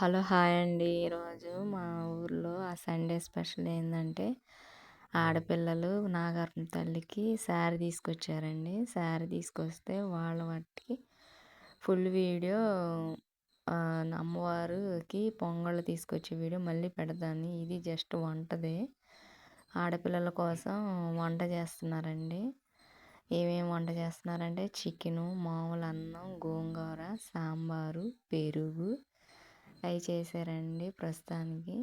Hello hi అండి. ఈరోజు మా ఊర్లో ఆ సండే స్పెషల్ ఏంటంటే ఆడపిల్లలు నాగార్జున తల్లికి శారీ తీసుకొచ్చారండి. శారీ తీసుకొస్తే వాళ్ళ వాటికి ఫుల్ వీడియో అమ్మవారికి పొంగళ్ళు తీసుకొచ్చే వీడియో మళ్ళీ పెడతాను. ఇది జస్ట్ వంటది. ఆడపిల్లల కోసం వంట చేస్తున్నారండి. ఏమేమి వంట చేస్తున్నారంటే చికెను మామూలు అన్నం గోంగూర సాంబారు పెరుగు అవి చేశారండి ప్రస్తుతానికి.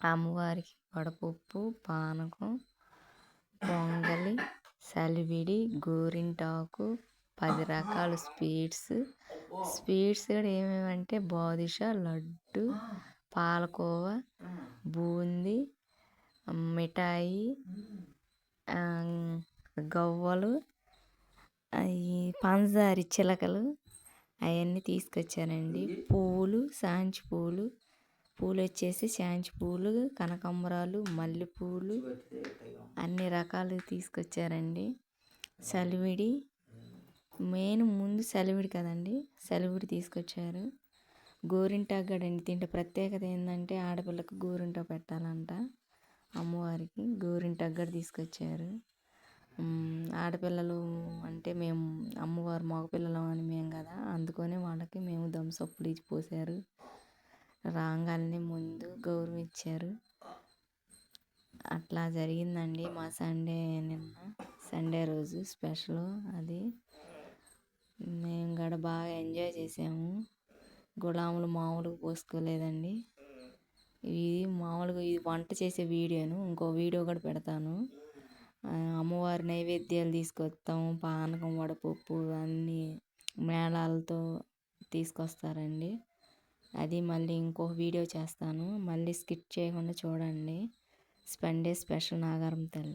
అమ్మవారికి వడపప్పు పానకం పొంగలి సలివిడి గోరింటాకు పది రకాల స్వీట్స్. స్వీట్స్ కూడా ఏమేమంటే బాదుషా లడ్డు పాలకోవ బూందీ మిఠాయి గవ్వలు అవి పంచదార చిలకలు అవన్నీ తీసుకొచ్చానండి. పూలు సాంచి పూలు పూలు వచ్చేసి సాంచి పూలు కనకాంబరాలు మల్లెపూలు అన్ని రకాలు తీసుకొచ్చారండి. సలివిడి మెయిన్ ముందు సలివిడి కదండి సలివిడి తీసుకొచ్చారు. గోరింటాకు గడండి తింటే ప్రత్యేకత ఏంటంటే ఆడపిల్లకు గోరింట పెట్టాలంట. అమ్మవారికి గోరింటాకు గడ తీసుకొచ్చారు. ఆడపిల్లలు అంటే మేము అమ్మవారు మగపిల్లలం అని మేము కదా అందుకని వాళ్ళకి మేము దంసప్పులు ఇచ్చి పోసారు రాగానే ముందు గౌరవం ఇచ్చారు. అట్లా జరిగిందండి మా సండే నిన్న సండే రోజు స్పెషల్ అది. మేము కూడా బాగా ఎంజాయ్ చేసాము. గులాములు మామూలుగా పోసుకోలేదండి. ఇది మామూలుగా ఇది వంట చేసే వీడియోను ఇంకో వీడియో కూడా పెడతాను. అమ్మవారి నైవేద్యాలు తీసుకొస్తాము పానకం వడపప్పు అన్నీ మేళాలతో తీసుకొస్తారండి. అది మళ్ళీ ఇంకో వీడియో చేస్తాను. మళ్ళీ స్కిప్ చేయకుండా చూడండి. స్పండే స్పెషల్ నాగారం తల్లి.